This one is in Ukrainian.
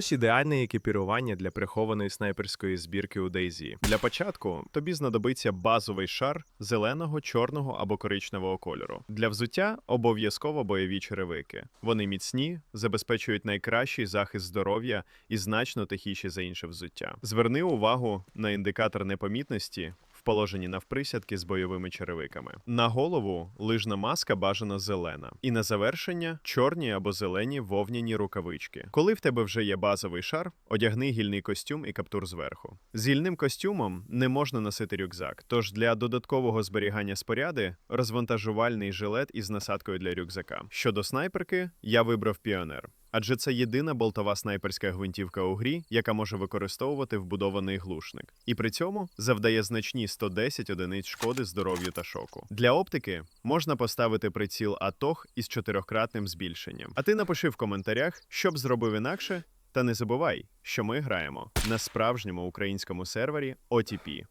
ось ідеальне екіпірування для прихованої снайперської збірки у DayZ. Для початку тобі знадобиться базовий шар зеленого, чорного або коричневого кольору. Для взуття обов'язково бойові черевики. Вони міцні, забезпечують найкращий захист здоров'я і значно тихіші за інше взуття. Зверни увагу на індикатор непомітності. В положенні навприсядки з бойовими черевиками. На голову лижна маска бажано зелена. І на завершення чорні або зелені вовняні рукавички. Коли в тебе вже є базовий шар, одягни гільний костюм і каптур зверху. З гільним костюмом не можна носити рюкзак, тож для додаткового зберігання споряди розвантажувальний жилет із насадкою для рюкзака. Щодо снайперки, я вибрав піонер. Адже це єдина болтова снайперська гвинтівка у грі, яка може використовувати вбудований глушник, і при цьому завдає значні 110 одиниць шкоди здоров'ю та шоку. Для оптики можна поставити приціл АТОХ із чотирьохкратним збільшенням. А ти напиши в коментарях, що б зробив інакше, та не забувай, що ми граємо на справжньому українському сервері OTP.